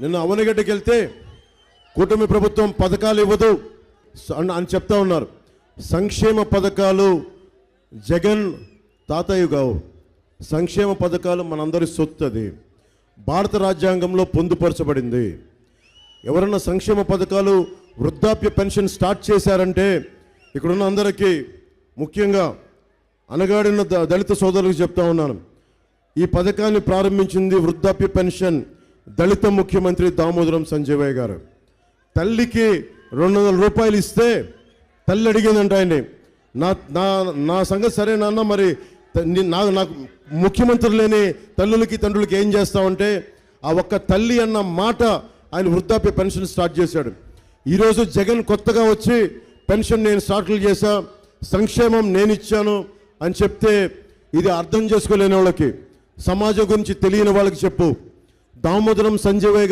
నిన్న అవనగడ్డకి వెళ్తే కూటమి ప్రభుత్వం పథకాలు ఇవ్వదు అని- అని చెప్తా ఉన్నారు. సంక్షేమ పథకాలు జగన్ తాతయ్య కావు సంక్షేమ పథకాలు మనందరి సొత్తు అది భారత రాజ్యాంగంలో పొందుపరచబడింది. ఎవరన్నా సంక్షేమ పథకాలు వృద్ధాప్య పెన్షన్ స్టార్ట్ చేశారంటే ఇక్కడున్న అందరికీ ముఖ్యంగా అనగాడిన ద- దళిత సోదరులకు చెప్తా ఉన్నాను. ఈ పథకాన్ని ప్రారంభించింది వృద్ధాప్య పెన్షన్ దళిత ముఖ్యమంత్రి దామోదరం సంజయ్ గారు తల్లికి రెండు వందల రూపాయలు ఇస్తే తల్లి అడిగిందంట ఆయన్ని. నా నా నా సంగతి సరే నాన్న మరి నాకు నా నాకు ముఖ్యమంత్రి లేని తల్లులకి తండ్రులకి ఏం చేస్తామంటే ఆ ఒక్క తల్లి అన్న మాట ఆయన వృద్ధాప్య పెన్షన్ స్టార్ట్ చేశాడు. ఈరోజు జగన్ కొత్తగా వచ్చి పెన్షన్ నేను స్టార్ట్లు చేశా సంక్షేమం నేను ఇచ్చాను అని చెప్తే ఇది అర్థం చేసుకోలేని వాళ్ళకి సమాజం గురించి తెలియని వాళ్ళకి చెప్పు. దామోదరం సంజయ్ గారు